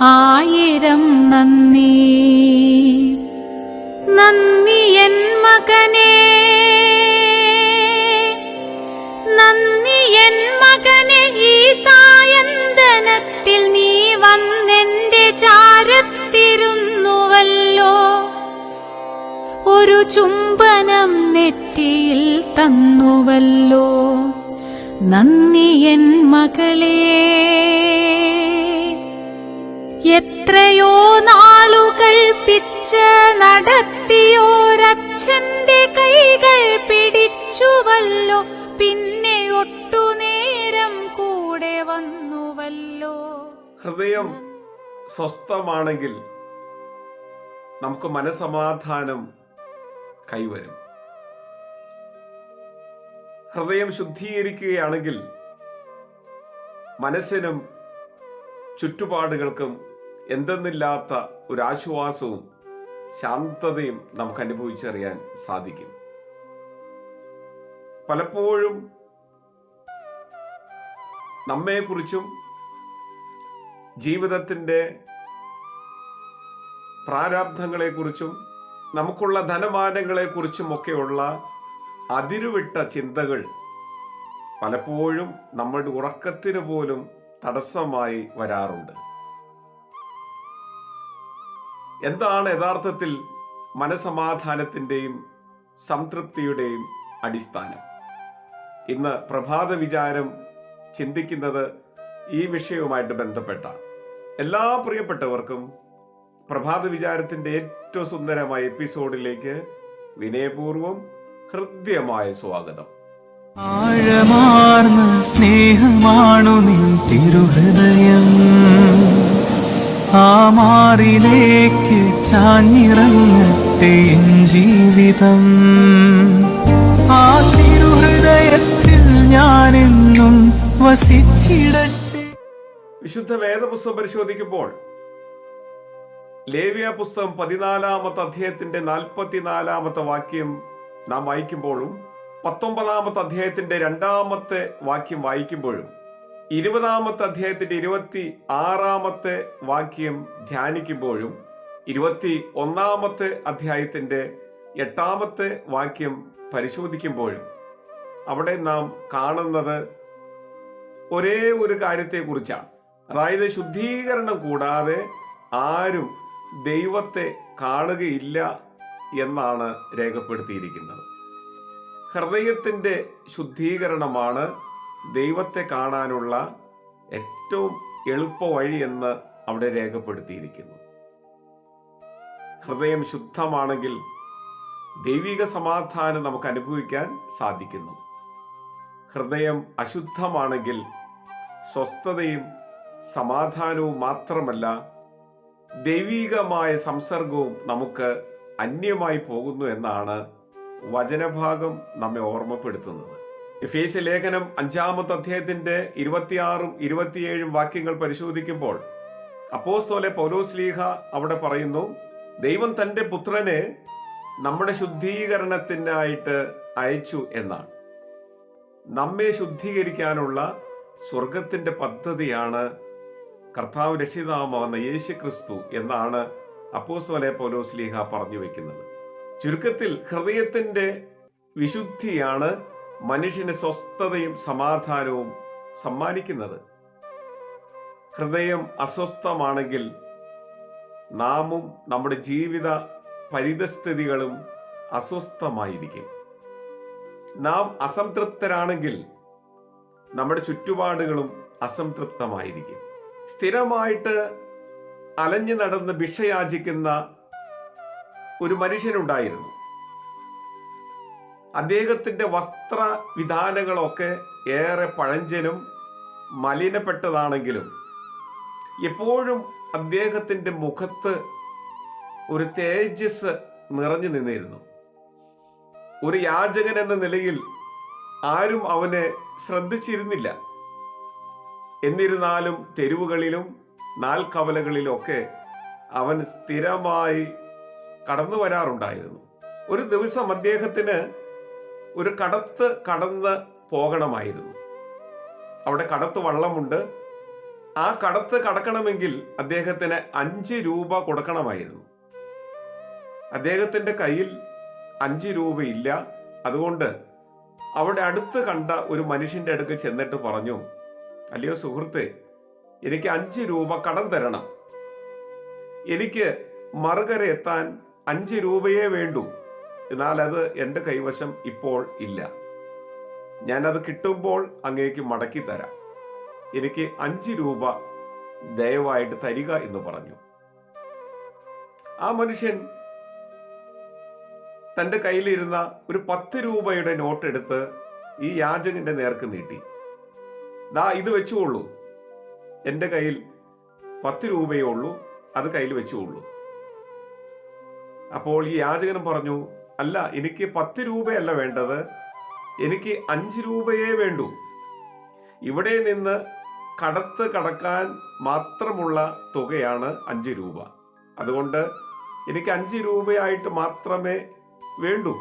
ആയിരം നന്ദി. നന്ദി എൻ മകനേ. നന്ദി എൻ മകനെ ഈ സായന്തനത്തിൽ നീ വന്നെന്റെ ചാരത്തിരുന്നുവല്ലോ. ഒരു ചുംബനം നെറ്റിയിൽ തന്നുവല്ലോ. നന്ദി എൻ മകളേ. എത്രയോ നാളുകൾ പിച്ച് നടത്തിയോരച്ഛന്റെ കൈകൾ പിടിച്ചുവല്ലോ. പിന്നെ ഒട്ടുനേരം കൂടെ വന്നുവല്ലോ. ഹൃദയം സ്വസ്ഥമാണെങ്കിൽ നമുക്ക് മനസമാധാനം കൈവരും. ഹൃദയം ശുദ്ധീകരിക്കുകയാണെങ്കിൽ മനസ്സിനും ചുറ്റുപാടുകൾക്കും എന്തെന്നില്ലാത്ത ഒരു ആശ്വാസവും ശാന്തതയും നമുക്ക് അനുഭവിച്ചറിയാൻ സാധിക്കും. പലപ്പോഴും നമ്മെക്കുറിച്ചും ജീവിതത്തിന്റെ പ്രാരാബ്ധങ്ങളെക്കുറിച്ചും നമുക്കുള്ള ധനമാനങ്ങളെക്കുറിച്ചും ഒക്കെയുള്ള അതിരുവിട്ട ചിന്തകൾ പലപ്പോഴും നമ്മളുടെ ഉറക്കത്തിന് പോലും തടസ്സമായി വരാറുണ്ട്. എന്താണ് യഥാർത്ഥത്തിൽ മനസമാധാനത്തിന്റെയും സംതൃപ്തിയുടെയും അടിസ്ഥാനം? ഇന്ന് പ്രഭാത വിചാരം ചിന്തിക്കുന്നത് ഈ വിഷയവുമായിട്ട് ബന്ധപ്പെട്ടാണ്. എല്ലാ പ്രിയപ്പെട്ടവർക്കും പ്രഭാത വിചാരത്തിന്റെ ഏറ്റവും സുന്ദരമായ എപ്പിസോഡിലേക്ക് വിനയപൂർവം ഹൃദ്യമായ സ്വാഗതം. ആഴമാർന്ന സ്നേഹമാണു നിൻ തിരുഹൃദയം. ആ മാറിലേക്ക് ചാഞ്ഞിറങ്ങട്ടെ ജീവിതം. ആ തിരുഹൃദയത്തിൽ ഞാനെന്നും വസിച്ചിടട്ടെ. വിശുദ്ധ വേദപുസ്തകം പരിശോധിക്കുമ്പോൾ ലേവ്യ പുസ്തകം പതിനാലാമത്തെ അധ്യായത്തിന്റെ നാൽപ്പത്തിനാലാമത്തെ വാക്യം നാം വായിക്കുമ്പോഴും പത്തൊമ്പതാമത്തെ അധ്യായത്തിന്റെ രണ്ടാമത്തെ വാക്യം വായിക്കുമ്പോഴും ഇരുപതാമത്തെ അധ്യായത്തിന്റെ ഇരുപത്തി ആറാമത്തെ വാക്യം ധ്യാനിക്കുമ്പോഴും ഇരുപത്തി ഒന്നാമത്തെ അധ്യായത്തിന്റെ എട്ടാമത്തെ വാക്യം പരിശോധിക്കുമ്പോഴും അവിടെ നാം കാണുന്നത് ഒരേ ഒരു കാര്യത്തെക്കുറിച്ചാണ്. അതായത് ശുദ്ധീകരണം കൂടാതെ ആരും ദൈവത്തെ കാണുകയില്ല എന്നാണ് രേഖപ്പെടുത്തിയിരിക്കുന്നത്. ഹൃദയത്തിന്റെ ശുദ്ധീകരണമാണ് ദൈവത്തെ കാണാനുള്ള ഏറ്റവും എളുപ്പ വഴി എന്ന് അവിടെ രേഖപ്പെടുത്തിയിരിക്കുന്നു. ഹൃദയം ശുദ്ധമാണെങ്കിൽ ദൈവിക സമാധാനം നമുക്ക് അനുഭവിക്കാൻ സാധിക്കുന്നു. ഹൃദയം അശുദ്ധമാണെങ്കിൽ സ്വസ്ഥതയും സമാധാനവും മാത്രമല്ല ദൈവികമായ സംസർഗവും നമുക്ക് അന്യമായി പോകുന്നു എന്നാണ് വചനഭാഗം നമ്മെ ഓർമ്മപ്പെടുത്തുന്നത്. എഫേസ് ലേഖനം അഞ്ചാമത്തെ അധ്യായത്തിന്റെ ഇരുപത്തിയാറും ഇരുപത്തിയേഴും വാക്യങ്ങൾ പരിശോധിക്കുമ്പോൾ അപ്പോസ്തോലെ പൗലോസ്ലീഹ അവിടെ പറയുന്നു ദൈവം തന്റെ പുത്രനെ നമ്മുടെ ശുദ്ധീകരണത്തിനായിട്ട് അയച്ചു എന്നാണ്. നമ്മെ ശുദ്ധീകരിക്കാനുള്ള സ്വർഗത്തിന്റെ പദ്ധതിയാണ് കർത്താവ് രക്ഷിതാവുന്ന യേശു ക്രിസ്തു എന്നാണ് അപ്പോസ്വലെ പൗലോസ്ലീഹ പറഞ്ഞു വെക്കുന്നത്. ചുരുക്കത്തിൽ ഹൃദയത്തിന്റെ വിശുദ്ധിയാണ് മനുഷ്യന് സ്വസ്ഥതയും സമാധാനവും സമ്മാനിക്കുന്നത്. ഹൃദയം അസ്വസ്ഥമാണെങ്കിൽ നാമും നമ്മുടെ ജീവിത പരിതസ്ഥിതികളും അസ്വസ്ഥമായിരിക്കും. നാം അസംതൃപ്തരാണെങ്കിൽ നമ്മുടെ ചുറ്റുപാടുകളും അസംതൃപ്തമായിരിക്കും. സ്ഥിരമായിട്ട് അലഞ്ഞു നടന്ന് ഭിക്ഷയാചിക്കുന്ന ഒരു മനുഷ്യനുണ്ടായിരുന്നു. അദ്ദേഹത്തിന്റെ വസ്ത്ര വിധാനങ്ങളൊക്കെ ഏറെ പഴഞ്ചനും മലിനപ്പെട്ടതാണെങ്കിലും എപ്പോഴും അദ്ദേഹത്തിന്റെ മുഖത്ത് ഒരു തേജസ് നിറഞ്ഞു നിന്നിരുന്നു. ഒരു യാചകൻ എന്ന നിലയിൽ ആരും അവനെ ശ്രദ്ധിച്ചിരുന്നില്ല. എന്നിരുന്നാലും തെരുവുകളിലും നാൽക്കവലകളിലും ഒക്കെ അവൻ സ്ഥിരമായി കടന്നു വരാറുണ്ടായിരുന്നു ഒരു ദിവസം അദ്ദേഹത്തിന് ഒരു കടത്ത് കടന്ന് പോകണമായിരുന്നു. അവിടെ കടത്ത് വള്ളമുണ്ട്. ആ കടത്ത് കടക്കണമെങ്കിൽ അദ്ദേഹത്തിന് അഞ്ച് രൂപ കൊടുക്കണമായിരുന്നു. അദ്ദേഹത്തിന്റെ കയ്യിൽ അഞ്ച് രൂപയില്ല അതുകൊണ്ട് അവിടെ അടുത്ത് കണ്ട ഒരു മനുഷ്യന്റെ അടുക്ക് ചെന്നിട്ട് പറഞ്ഞു അല്ലയോ സുഹൃത്തെ എനിക്ക് അഞ്ച് രൂപ കടം തരണം. എനിക്ക് മറുകര എത്താൻ അഞ്ച് രൂപയേ വേണ്ടൂ. എന്നാൽ അത് എന്റെ കൈവശം ഇപ്പോൾ ഇല്ല. ഞാനത് കിട്ടുമ്പോൾ അങ്ങേക്ക് മടക്കി തരാം. എനിക്ക് അഞ്ച് രൂപ ദയവായിട്ട് തരിക എന്ന് പറഞ്ഞു. ആ മനുഷ്യൻ തന്റെ കയ്യിലിരുന്ന ഒരു പത്ത് രൂപയുടെ നോട്ട് എടുത്ത് ഈ യാചകന്റെ നേർക്ക് നീട്ടി. ദാ ഇത് വെച്ചുകൊള്ളൂ. എന്റെ കയ്യിൽ പത്ത് രൂപയേ ഉള്ളൂ അത് കയ്യിൽ വെച്ചുകൊള്ളൂ. അപ്പോൾ ഈ യാചകൻ പറഞ്ഞു അല്ല എനിക്ക് പത്ത് രൂപയല്ല വേണ്ടത്. എനിക്ക് അഞ്ച് രൂപയേ വേണ്ടൂ. ഇവിടെ നിന്ന് കടത്ത് കടക്കാൻ മാത്രമുള്ള തുകയാണ് അഞ്ച് രൂപ. അതുകൊണ്ട് എനിക്ക് അഞ്ച് രൂപയായിട്ട് മാത്രമേ വേണ്ടൂ.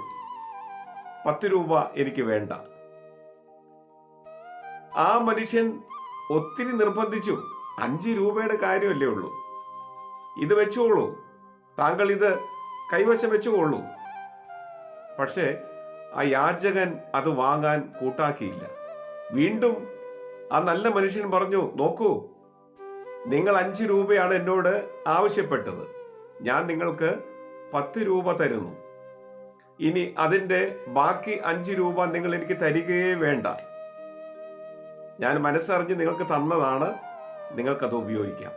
പത്ത് രൂപ എനിക്ക് വേണ്ട. ആ മനുഷ്യൻ ഒത്തിരി നിർബന്ധിച്ചു. അഞ്ച് രൂപയുടെ കാര്യമല്ലേ ഉള്ളൂ. ഇത് വെച്ചോളൂ. താങ്കൾ ഇത് കൈവശം വെച്ചുകൊള്ളൂ. പക്ഷേ ആ യാചകൻ അത് വാങ്ങാൻ കൂട്ടാക്കിയില്ല. വീണ്ടും ആ നല്ല മനുഷ്യൻ പറഞ്ഞു നോക്കൂ നിങ്ങൾ അഞ്ച് രൂപയാണ് എന്നോട് ആവശ്യപ്പെട്ടത്. ഞാൻ നിങ്ങൾക്ക് പത്ത് രൂപ തരുന്നു. ഇനി അതിന്റെ ബാക്കി അഞ്ച് രൂപ നിങ്ങൾ എനിക്ക് തരികയേ വേണ്ട. ഞാൻ മനസ്സറിഞ്ഞ് നിങ്ങൾക്ക് തന്നതാണ് നിങ്ങൾക്കത് ഉപയോഗിക്കാം.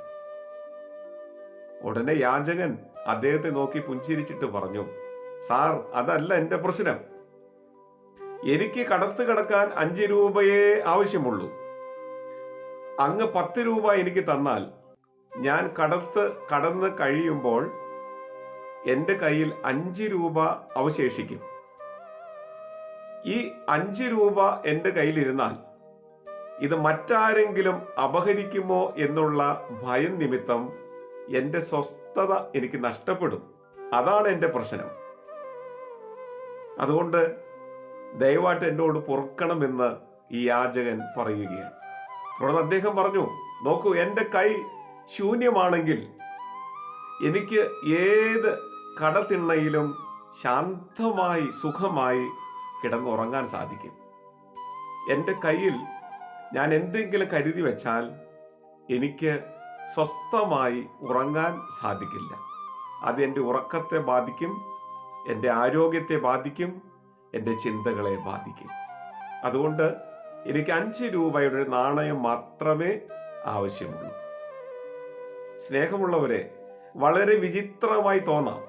ഉടനെ യാചകൻ അദ്ദേഹത്തെ നോക്കി പുഞ്ചിരിച്ചിട്ട് പറഞ്ഞു സാർ അതല്ല എന്റെ പ്രശ്നം. എനിക്ക് കടത്ത് കിടക്കാൻ അഞ്ച് രൂപയേ ആവശ്യമുള്ളൂ. അങ്ങ് പത്ത് രൂപ എനിക്ക് തന്നാൽ ഞാൻ കടത്ത് കടന്ന് കഴിയുമ്പോൾ എന്റെ കയ്യിൽ അഞ്ച് രൂപ അവശേഷിക്കും. ഈ അഞ്ച് രൂപ എന്റെ കയ്യിലിരുന്നാൽ ഇത് മറ്റാരെങ്കിലും അപഹരിക്കുമോ എന്നുള്ള ഭയം നിമിത്തം എന്റെ സ്വസ്ഥത എനിക്ക് നഷ്ടപ്പെടും. അതാണ് എന്റെ പ്രശ്നം. അതുകൊണ്ട് ദയവായിട്ട് എന്നോട് പൊറുക്കണമെന്ന് ഈ യാചകൻ പറയുകയാണ്. തുടർന്ന് അദ്ദേഹം പറഞ്ഞു നോക്കൂ എന്റെ കൈ ശൂന്യമാണെങ്കിൽ എനിക്ക് ഏത് കടത്തിണ്ണയിലും ശാന്തമായി സുഖമായി കിടന്നുറങ്ങാൻ സാധിക്കും. എന്റെ കയ്യിൽ ഞാൻ എന്തെങ്കിലും കരുതി വെച്ചാൽ എനിക്ക് സ്വസ്ഥമായി ഉറങ്ങാൻ സാധിക്കില്ല. അത് എന്റെ ഉറക്കത്തെ ബാധിക്കും എന്റെ ആരോഗ്യത്തെ ബാധിക്കും എന്റെ ചിന്തകളെ ബാധിക്കും. അതുകൊണ്ട് എനിക്ക് അഞ്ച് രൂപയുടെ നാണയം മാത്രമേ ആവശ്യമുള്ളൂ. സ്നേഹമുള്ളവരെ വളരെ വിചിത്രമായി തോന്നാം.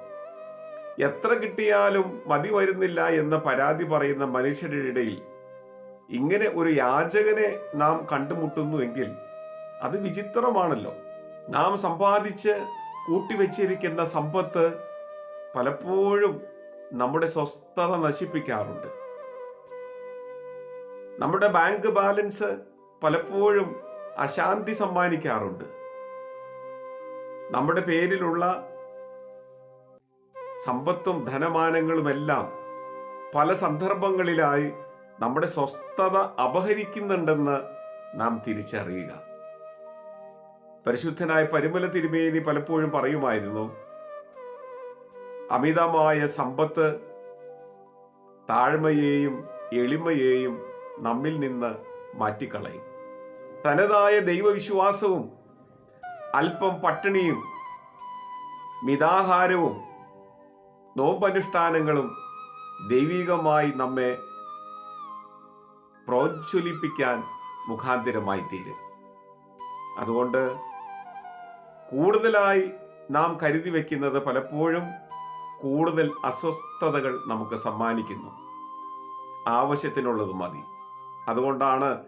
എത്ര കിട്ടിയാലും മതി വരുന്നില്ല എന്ന് പരാതി പറയുന്ന മനുഷ്യരുടെ ഇടയിൽ ഇങ്ങനെ ഒരു യാചകനെ നാം കണ്ടുമുട്ടുന്നുവെങ്കിൽ അത് വിചിത്രമാണല്ലോ. നാം സമ്പാദിച്ച് കൂട്ടിവെച്ചിരിക്കുന്ന സമ്പത്ത് പലപ്പോഴും നമ്മുടെ സ്വസ്ഥത നശിപ്പിക്കാറുണ്ട്. നമ്മുടെ ബാങ്ക് ബാലൻസ് പലപ്പോഴും അശാന്തി സമ്മാനിക്കാറുണ്ട്. നമ്മുടെ പേരിലുള്ള സമ്പത്തും ധനമാനങ്ങളുമെല്ലാം പല സന്ദർഭങ്ങളിലായി നമ്മുടെ സ്വസ്ഥത അപഹരിക്കുന്നുണ്ടെന്ന് നാം തിരിച്ചറിയുക. പരിശുദ്ധനായ പരിമല തിരുമേനി പലപ്പോഴും പറയുമായിരുന്നു അമിതമായ സമ്പത്ത് താഴ്മയെയും എളിമയെയും നമ്മിൽ നിന്ന് മാറ്റിക്കളയും. തനതായ ദൈവവിശ്വാസവും അല്പം പട്ടിണിയും മിതാഹാരവും നോമ്പനുഷ്ഠാനങ്ങളും ദൈവികമായി നമ്മെ പ്രോജ്വലിപ്പിക്കാൻ മുഖാന്തിരമായി തീരും. അതുകൊണ്ട് കൂടുതലായി നാം കരുതി വയ്ക്കുന്നത് പലപ്പോഴും കൂടുതൽ അസ്വസ്ഥതകൾ നമുക്ക് സമ്മാനിക്കുന്നു. ആവശ്യത്തിനുള്ളത് മതി. അതുകൊണ്ടാണ്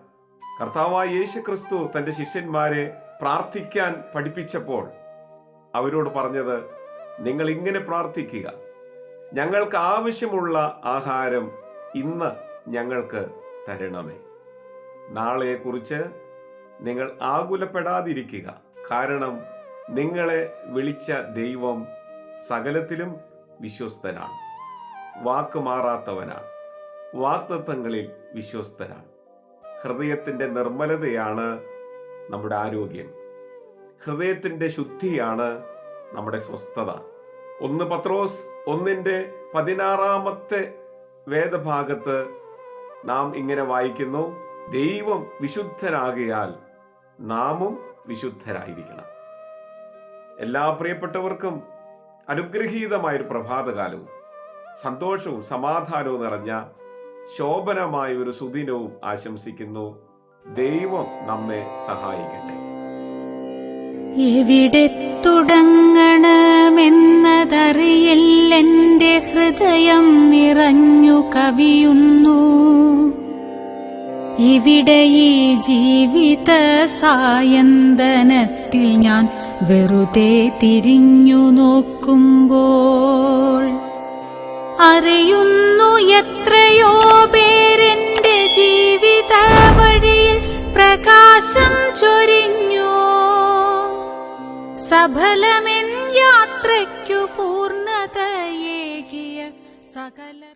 കർത്താവായ യേശു ക്രിസ്തു തന്റെ ശിഷ്യന്മാരെ പ്രാർത്ഥിക്കാൻ പഠിപ്പിച്ചപ്പോൾ അവരോട് പറഞ്ഞത് നിങ്ങൾ ഇങ്ങനെ പ്രാർത്ഥിക്കുക. ഞങ്ങൾക്ക് ആവശ്യമുള്ള ആഹാരം ഇന്ന് ഞങ്ങൾക്ക് തരണമേ. നാളെയെക്കുറിച്ച് നിങ്ങൾ ആകുലപ്പെടാതിരിക്കുക. കാരണം നിങ്ങളെ വിളിച്ച ദൈവം സകലത്തിലും വിശ്വസ്തനാണ്. വാക്ക് മാറാത്തവനാണ്. വാക്തത്വങ്ങളിൽ വിശ്വസ്തനാണ്. ഹൃദയത്തിന്റെ നിർമ്മലതയാണ് നമ്മുടെ ആരോഗ്യം. ഹൃദയത്തിന്റെ ശുദ്ധിയാണ് നമ്മുടെ സ്വസ്ഥത. ഒന്ന് പത്രോസ് ഒന്നിന്റെ പതിനാറാമത്തെ വേദഭാഗത്ത് നാം ഇങ്ങനെ വായിക്കുന്നു ദൈവം വിശുദ്ധരാകിയാൽ നാമും വിശുദ്ധരായിരിക്കണം. എല്ലാ പ്രിയപ്പെട്ടവർക്കും അനുഗ്രഹീതമായൊരു പ്രഭാതകാലവും സന്തോഷവും സമാധാനവും നിറഞ്ഞ ശോഭനമായ ഒരു സുദിനവും ആശംസിക്കുന്നു. ദൈവം നമ്മെ സഹായിക്കട്ടെ. എവിടെ തുടങ്ങണമെന്നതറിയില്ലെന്റെ ഹൃദയം നിറഞ്ഞു കവിയുന്നു. ഇവിടെ ഈ ജീവിത സായന്തനത്തിൽ ഞാൻ വെറുതെ തിരിഞ്ഞു നോക്കുമ്പോൾ അറിയുന്നു എത്രയോ പേരെന്റെ ജീവിത വഴിയിൽ പ്രകാശം ചൊരിഞ്ഞു. സഫലമെൻ യാത്രയ്ക്കു പൂർണതയേകിയ സകലർ